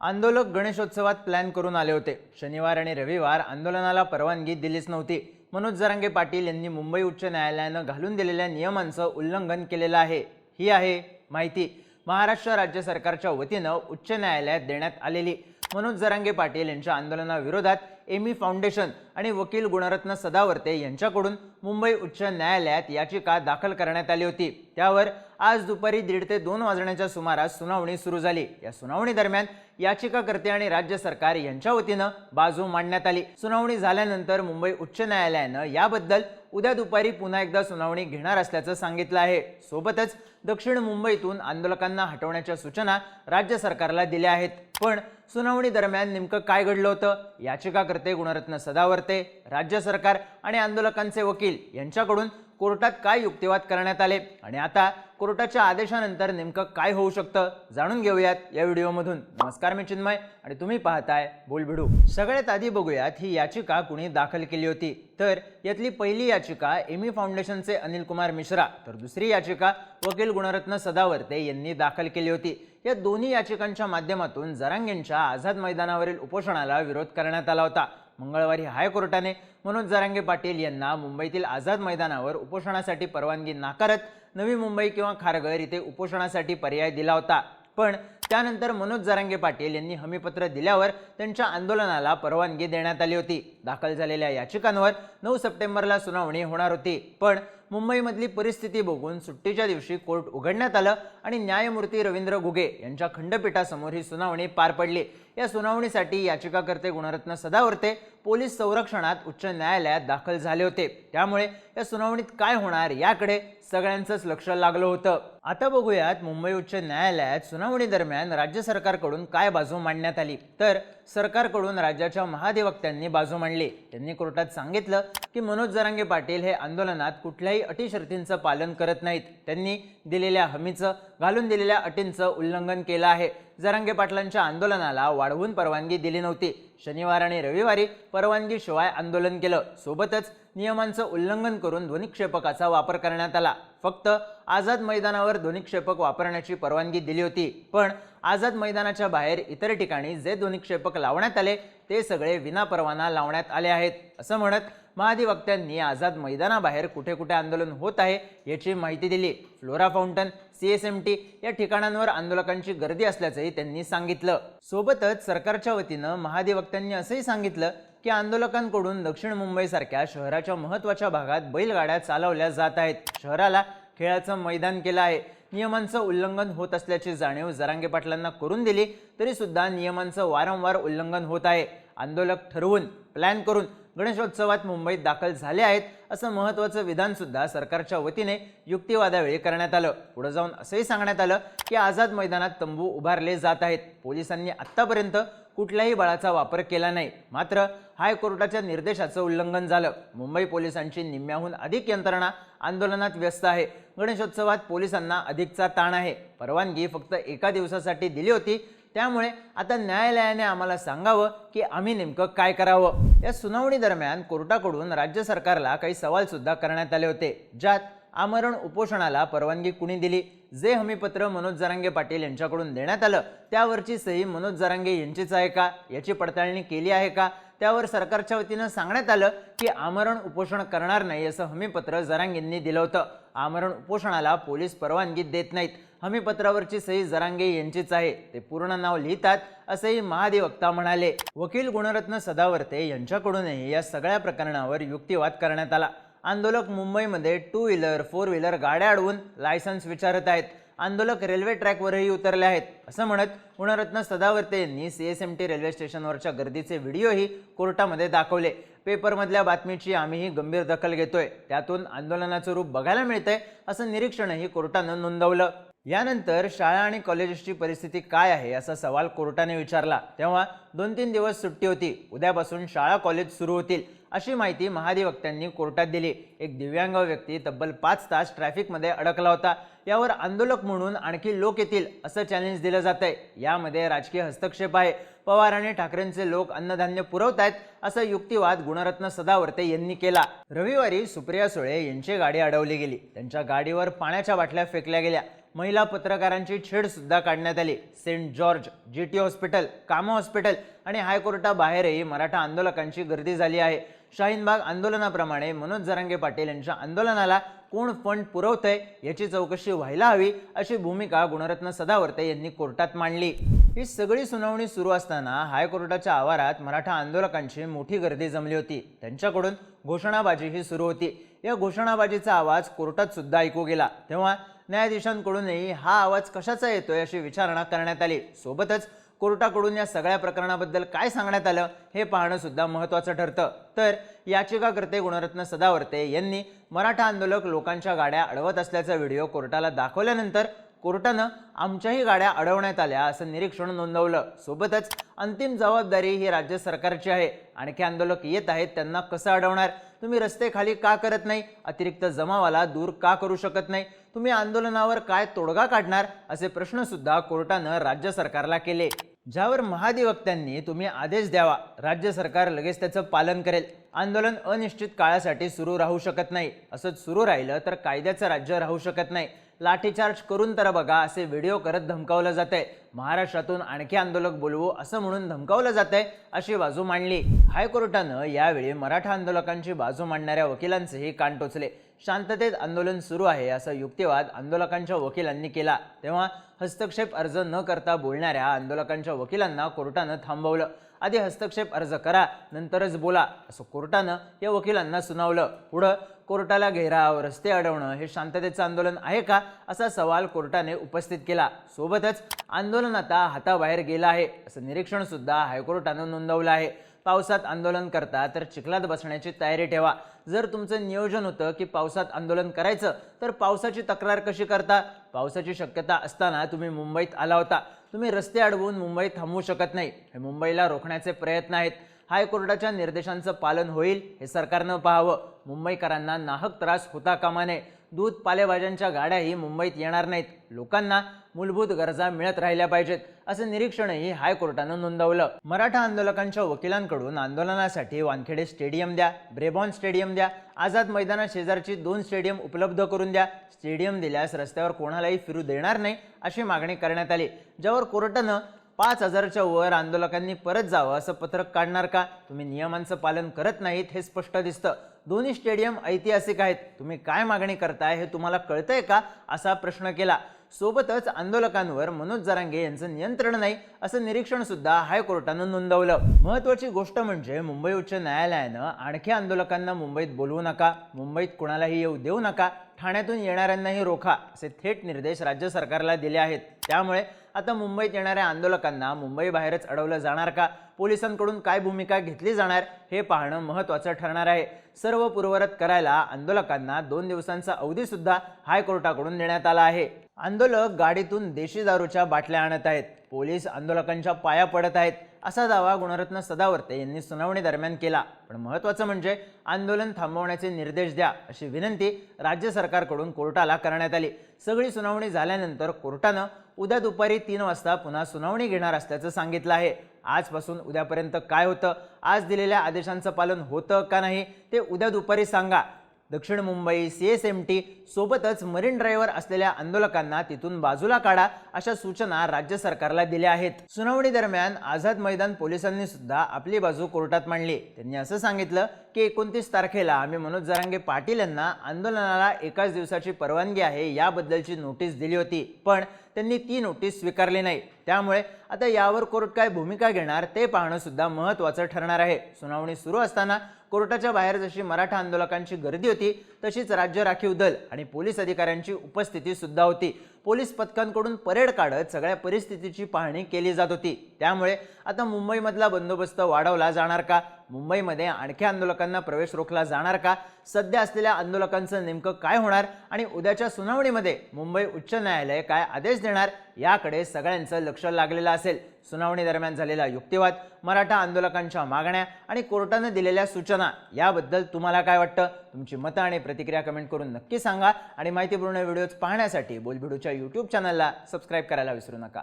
आंदोलक गणेशोत्सवात प्लॅन करून आले होते. शनिवार आणि रविवार आंदोलनाला परवानगी दिलीच नव्हती. मनोज जरांगे पाटील यांनी मुंबई उच्च न्यायालयानं घालून दिलेल्या नियमांचं उल्लंघन केलेलं आहे. ही आहे माहिती. महाराष्ट्र राज्य सरकारच्या वतीनं उच्च न्यायालयात देण्यात आलेली मनोज जरांगे पाटील यांच्या आंदोलनाविरोधात एमी फाउंडेशन आणि वकील गुणरत्न सदावर्ते यांच्याकडून मुंबई उच्च न्यायालयात याचिका दाखल करण्यात आली होती. त्यावर आज दुपारी दीड ते दोन वाजण्याच्या सुमारास सुनावणी सुरू झाली. या सुनावणी दरम्यान याचिकाकर्ते आणि राज्य सरकार यांच्या वतीनं बाजू मांडण्यात आली. सुनावणी झाल्यानंतर मुंबई उच्च न्यायालयानं याबद्दल उद्या दुपारी पुन्हा एकदा सुनावणी घेणार असल्याचं सांगितलं आहे. सोबतच दक्षिण मुंबईतून आंदोलकांना हटवण्याच्या सूचना राज्य सरकारला दिल्या आहेत. पण सुनावणी दरम्यान नेमकं काय घडलं होतं? याचिकाकर्ते गुणरत्न सदावर्ते राज्य सरकार आणि आंदोलकांचे वकील यांच्याकडून कोर्टात काय युक्तिवाद करण्यात आले? आणि आता कोर्टाच्या आदेशानंतर नेमकं काय होऊ शकतं? जाणून घेऊयात या व्हिडिओमधून. नमस्कार मी चिन्मय आणि तुम्ही पाहताय बोलभिडू सगळ्यात आधी बघूयात ही याचिका कुणी दाखल केली होती. तर यातली पहिली याचिका एमी फाउंडेशनचे अनिल कुमार मिश्रा तर दुसरी याचिका वकील गुणरत्न सदावर्ते यांनी दाखल केली होती. या दोन्ही याचिकांच्या माध्यमातून जरांगेंच्या आझाद मैदानावरील उपोषणाला विरोध करण्यात आला होता. मंगळवारी हायकोर्टाने मनोज जरांगे पाटील यांना मुंबईतील आझाद मैदानावर उपोषणासाठी परवानगी नाकारत नवी मुंबई किंवा खारघर इथे उपोषणासाठी पर्याय दिला होता. पण त्यानंतर मनोज जरांगे पाटील यांनी हमीपत्र दिल्यावर त्यांच्या आंदोलनाला परवानगी देण्यात आली होती. दाखल झालेल्या याचिकांवर नऊ सप्टेंबरला सुनावणी होणार होती. पण मुंबईमधली परिस्थिती बघून सुट्टीच्या दिवशी कोर्ट उघडण्यात आलं आणि न्यायमूर्ती रवींद्र घुगे यांच्या खंडपीठासमोर ही सुनावणी पार पडली. या सुनावणीसाठी याचिकाकर्ते गुणरत्न सदावर्ते पोलीस संरक्षणात उच्च न्यायालयात दाखल झाले होते. त्यामुळे या सुनावणीत काय होणार याकडे सगळ्यांचंच लक्ष लागलं होतं. आता बघूयात मुंबई उच्च न्यायालयात सुनावणी दरम्यान राज्य सरकारकडून काय बाजू मांडण्यात आली? तर सरकारकडून राज्याच्या महाधिवक्त्यांनी बाजू मांडली. त्यांनी कोर्टात सांगितलं की मनोज जरांगे पाटील हे आंदोलनात कुठल्याही अटी शर्तींचं पालन करत नाहीत. त्यांनी दिलेल्या हमीचं घालून दिलेल्या अटींचं उल्लंघन केलं आहे. जरांगे पाटलांच्या आंदोलनाला वाढवून परवानगी दिली नव्हती. शनिवार आणि रविवारी परवानगीशिवाय आंदोलन केलं. सोबतच नियमांचं उल्लंघन करून ध्वनिक्षेपकाचा वापर करण्यात आला. फक्त आझाद मैदानावर ध्वनिक्षेपक वापरण्याची परवानगी दिली होती. पण आझाद मैदानाच्या बाहेर इतर ठिकाणी जे ध्वनिक्षेपक लावण्यात आले ते सगळे विनापरवाना लावण्यात आले आहेत. असं म्हणत महाधिवक्त्यांनी आझाद मैदानाबाहेर कुठे कुठे आंदोलन होत आहे याची माहिती दिली. Flora Fountain C S M T या ठिकाणांवर आंदोलकांची गर्दी असल्याचंही त्यांनी सांगितलं. सोबतच सरकारच्या वतीनं महाधिवक्त्यांनी असंही सांगितलं की आंदोलकांकडून दक्षिण मुंबईसारख्या शहराच्या महत्त्वाच्या भागात बैलगाड्या चालवल्या जात आहेत. शहराला खेळाचं मैदान केलं आहे. नियमांचं उल्लंघन होत असल्याची जाणीव जरांगे पाटलांना करून दिली तरी सुद्धा नियमांचं वारंवार उल्लंघन होत आहे. आंदोलक ठरवून प्लॅन करून गणेशोत्सवात मुंबईत दाखल झाले आहेत असं महत्त्वाचं विधान सुद्धा सरकारच्या वतीने युक्तिवादावेळी करण्यात आलं. पुढे जाऊन असंही सांगण्यात आलं की आझाद मैदानात तंबू उभारले जात आहेत. पोलिसांनी आत्तापर्यंत कुठल्याही बळाचा वापर केला नाही. मात्र हायकोर्टाच्या निर्देशाचं उल्लंघन झालं. मुंबई पोलिसांची निम्म्याहून अधिक यंत्रणा आंदोलनात व्यस्त आहे. गणेशोत्सवात पोलिसांना अधिकचा ताण आहे. परवानगी फक्त एका दिवसासाठी दिली होती त्यामुळे आता न्यायालयाने आम्हाला सांगावं की आम्ही नेमकं काय करावं. या सुनावणी दरम्यान कोर्टाकडून राज्य सरकारला काही सवाल सुद्धा करण्यात आले होते ज्यात आमरण उपोषणाला परवानगी कुणी दिली? जे हमीपत्र मनोज जरांगे पाटील यांच्याकडून देण्यात आलं त्यावरची सही मनोज जरांगे यांचीच आहे का? याची पडताळणी केली आहे का? त्यावर सरकारच्या वतीनं सांगण्यात आलं की आमरण उपोषण करणार नाही असं हमीपत्र जरांगेंनी दिलं होतं. आमरण उपोषणाला पोलीस परवानगी देत नाहीत. हमीपत्रावरची सही जरांगे यांचीच आहे. ते पूर्ण नाव लिहितात असंही महाधिवक्ता म्हणाले. वकील गुणरत्न सदावर्ते यांच्याकडूनही या सगळ्या प्रकरणावर युक्तिवाद करण्यात आला. आंदोलक मुंबईमध्ये टू व्हीलर फोर व्हीलर गाड्या अडवून लायसन्स विचारत आहेत. आंदोलक रेल्वे ट्रॅकवरही उतरले आहेत. असं म्हणत गुणरत्न सदावर्ते यांनी C S M T railway स्टेशनवरच्या गर्दीचे व्हिडिओही कोर्टामध्ये दाखवले. पेपरमधल्या बातमीची आम्हीही गंभीर दखल घेतोय. त्यातून आंदोलनाचं रूप बघायला मिळतंय असं निरीक्षणही कोर्टानं नोंदवलं. यानंतर शाळा आणि कॉलेजेसची परिस्थिती काय आहे असा सवाल कोर्टाने विचारला. तेव्हा दोन तीन दिवस सुट्टी होती. उद्यापासून शाळा कॉलेज सुरू होतील अशी माहिती महाधिवक्त्यांनी कोर्टात दिली. एक दिव्यांग व्यक्ती तब्बल पाच तास ट्रॅफिकमध्ये अडकला होता. यावर आंदोलक म्हणून आणखी लोक येतील असं चॅलेंज दिलं जात आहे यामध्ये राजकीय हस्तक्षेप आहे. पवार आणि ठाकरेंचे लोक अन्नधान्य पुरवत आहेत असा युक्तिवाद गुणरत्न सदावर्ते यांनी केला. रविवारी सुप्रिया सुळे यांची गाडी अडवली गेली. त्यांच्या गाडीवर पाण्याच्या बाटल्या फेकल्या गेल्या. महिला पत्रकारांची छेडसुद्धा काढण्यात आली. Saint George G T hospital Cama hospital आणि हायकोर्टाबाहेरही मराठा आंदोलकांची गर्दी झाली आहे. शाहीनबाग आंदोलनाप्रमाणे मनोज जरांगे पाटील यांच्या आंदोलनाला कोण फंड पुरवतंय याची चौकशी व्हायला हवी अशी भूमिका गुणरत्न सदावर्ते यांनी कोर्टात मांडली. ही सगळी सुनावणी सुरू असताना हायकोर्टाच्या आवारात मराठा आंदोलकांची मोठी गर्दी जमली होती. त्यांच्याकडून घोषणाबाजीही सुरू होती. या घोषणाबाजीचा आवाज कोर्टात सुद्धा ऐकू गेला. तेव्हा न्यायाधीशांकडूनही हा आवाज कशाचा येतोय अशी विचारणा करण्यात आली. सोबतच कोर्टाकडून या सगळ्या प्रकरणाबद्दल काय सांगण्यात आलं हे पाहणं सुद्धा महत्त्वाचं ठरतं. तर याचिकाकर्ते गुणरत्न सदावर्ते यांनी मराठा आंदोलक लोकांच्या गाड्या अडवत असल्याचा व्हिडिओ कोर्टाला दाखवल्यानंतर कोर्टानं आमच्याही गाड्या अडवण्यात आल्या असं निरीक्षण नोंदवलं. सोबतच अंतिम जबाबदारी ही राज्य सरकारची आहे. आणखी आंदोलक येत आहेत त्यांना कसं अडवणार? तुम्ही रस्ते खाली का करत नाही? अतिरिक्त जमावाला दूर का करू शकत नाही? तुम्ही आंदोलनावर काय तोडगा काढणार? असे प्रश्न सुद्धा कोर्टानं राज्य सरकारला केले. ज्यावर महाधिवक्त्यांनी तुम्ही आदेश द्यावा. राज्य सरकार लगेच त्याचं पालन करेल. आंदोलन अनिश्चित काळासाठी सुरू राहू शकत नाही. असंच सुरू राहिलं तर कायद्याचं राज्य राहू शकत नाही. लाठीचार्ज करून तर बघा असे व्हिडिओ करत धमकावलं जातंय. महाराष्ट्रातून आणखी आंदोलक बोलवू असं म्हणून धमकावलं जातंय अशी बाजू मांडली. हायकोर्टानं यावेळी मराठा आंदोलकांची बाजू मांडणाऱ्या वकिलांचेही कान टोचले. शांततेत आंदोलन सुरू आहे असा युक्तिवाद आंदोलकांच्या वकिलांनी केला. तेव्हा हस्तक्षेप अर्ज न करता बोलणाऱ्या आंदोलकांच्या वकिलांना कोर्टानं थांबवलं. आधी हस्तक्षेप अर्ज करा नंतरच बोला असं कोर्टानं या वकिलांना सुनावलं. पुढं कोर्टाला घेराव रस्ते अडवणं हे शांततेचं आंदोलन आहे का? असा सवाल कोर्टाने उपस्थित केला. सोबतच आंदोलन आता हाताबाहेर गेलं आहे असं निरीक्षण सुद्धा हायकोर्टानं नोंदवलं आहे. पावसात आंदोलन करता तर चिखलात बसण्याची तयारी ठेवा. जर तुमचं नियोजन होतं की पावसात आंदोलन करायचं तर पावसाची तक्रार कशी करता? पावसाची शक्यता असताना तुम्ही मुंबईत आला होता. तुम्ही रस्ते अडवून मुंबईत थांबवू शकत नाही. हे मुंबईला रोखण्याचे प्रयत्न आहेत. हायकोर्टाच्या निर्देशांचं पालन होईल हे सरकारनं पाहावं. मुंबईकरांना नाहक त्रास होता कामा नये. दूध पालेभाज्यांच्या गाड्याही मुंबईत येणार नाहीत. लोकांना मूलभूत गरजा मिळत राहिल्या पाहिजेत असं निरीक्षणही हायकोर्टानं नोंदवलं. मराठा आंदोलकांच्या वकिलांकडून आंदोलनासाठी वानखेडे स्टेडियम द्या ब्रेबॉन स्टेडियम द्या आझाद मैदाना शेजारची दोन स्टेडियम उपलब्ध करून द्या स्टेडियम दिल्यास रस्त्यावर कोणालाही फिरू देणार नाही अशी मागणी करण्यात आली. ज्यावर कोर्टानं पाच हजारच्या वर आंदोलकांनी परत जावं असं पत्रक काढणार का? तुम्ही नियमांचं पालन करत नाहीत हे स्पष्ट दिसतं. दोन्ही स्टेडियम ऐतिहासिक आहेत. तुम्ही काय मागणी करताय हे तुम्हाला कळतंय का? असा प्रश्न केला. सोबतच आंदोलकांवर मनोज जरांगे यांचं नियंत्रण नाही असं निरीक्षण सुद्धा हायकोर्टानं नोंदवलं. महत्वाची गोष्ट म्हणजे मुंबई उच्च न्यायालयानं आणखी आंदोलकांना मुंबईत बोलवू नका मुंबईत कुणालाही येऊ देऊ नका ठाण्यातून येणाऱ्यांनाही रोखा असे थेट निर्देश राज्य सरकारला दिले आहेत. त्यामुळे आता मुंबईत येणाऱ्या आंदोलकांना मुंबईबाहेरच अडवलं जाणार का? पोलिसांकडून काय भूमिका घेतली जाणार? हे पाहणं महत्त्वाचं ठरणार आहे. सर्व पूर्वरत करायला आंदोलकांना दोन दिवसांचा अवधीसुद्धा हायकोर्टाकडून देण्यात आला आहे. आंदोलक गाडीतून देशी दारूच्या बाटल्या आणत आहेत. पोलीस आंदोलकांच्या पाया पडत आहेत. असा दावा गुणरत्न सदावर्ते यांनी सुनावणी दरम्यान केला. पण महत्त्वाचं म्हणजे आंदोलन थांबवण्याचे निर्देश द्या अशी विनंती राज्य सरकारकडून कोर्टाला करण्यात आली. सगळी सुनावणी झाल्यानंतर कोर्टानं उद्या दुपारी तीन वाजता पुन्हा सुनावणी घेणार असल्याचं सांगितलं आहे. आजपासून उद्यापर्यंत काय होतं? आज दिलेल्या आदेशांचं पालन होतं का नाही? ते उद्या दुपारी सांगा. दक्षिण Mumbai C S M T सोबतच मरीन ड्राईव्हर असलेल्या आंदोलकांना तिथून बाजूला काढा अशा सूचना राज्य सरकारला दिल्या आहेत. सुनावणी दरम्यान आझाद मैदान पोलिसांनी सुद्धा आपली बाजू कोर्टात मांडली. त्यांनी असं सांगितलं की एकोणतीस तारखेला आम्ही मनोज जरांगे पाटील यांना आंदोलनाला एकाच दिवसाची परवानगी आहे याबद्दलची नोटीस दिली होती पण त्यांनी ती नोटीस स्वीकारली नाही. त्यामुळे आता यावर कोर्ट काय भूमिका घेणार ते पाहणं सुद्धा महत्त्वाचं ठरणार आहे. सुनावणी सुरू असताना कोर्टाच्या बाहेर जशी मराठा आंदोलकांची गर्दी होती तशीच राज्य राखीव दल आणि पोलीस अधिकाऱ्यांची उपस्थिती सुद्धा होती. पोलीस पथकांकडून परेड काढत सगळ्या परिस्थितीची पाहणी केली जात होती. त्यामुळे आता मुंबईमधला बंदोबस्त वाढवला जाणार का? मुंबईमध्ये आणखी आंदोलकांना प्रवेश रोखला जाणार का? सध्या असलेल्या आंदोलकांचं नेमकं काय होणार? आणि उद्याच्या सुनावणीमध्ये मुंबई उच्च न्यायालय काय आदेश देणार? याकडे सगळ्यांचं लक्ष लागलेलं असेल. सुनावणी दरम्यान झालेला युक्तिवाद मराठा आंदोलकांच्या मागण्या आणि कोर्टानं दिलेल्या सूचना याबद्दल तुम्हाला काय वाटतं? तुमची मतं आणि प्रतिक्रिया कमेंट करून नक्की सांगा. आणि माहितीपूर्ण व्हिडिओज पाहण्यासाठी बोलबिडूच्या यूट्यूब चॅनलला सबस्क्राईब करायला विसरू नका.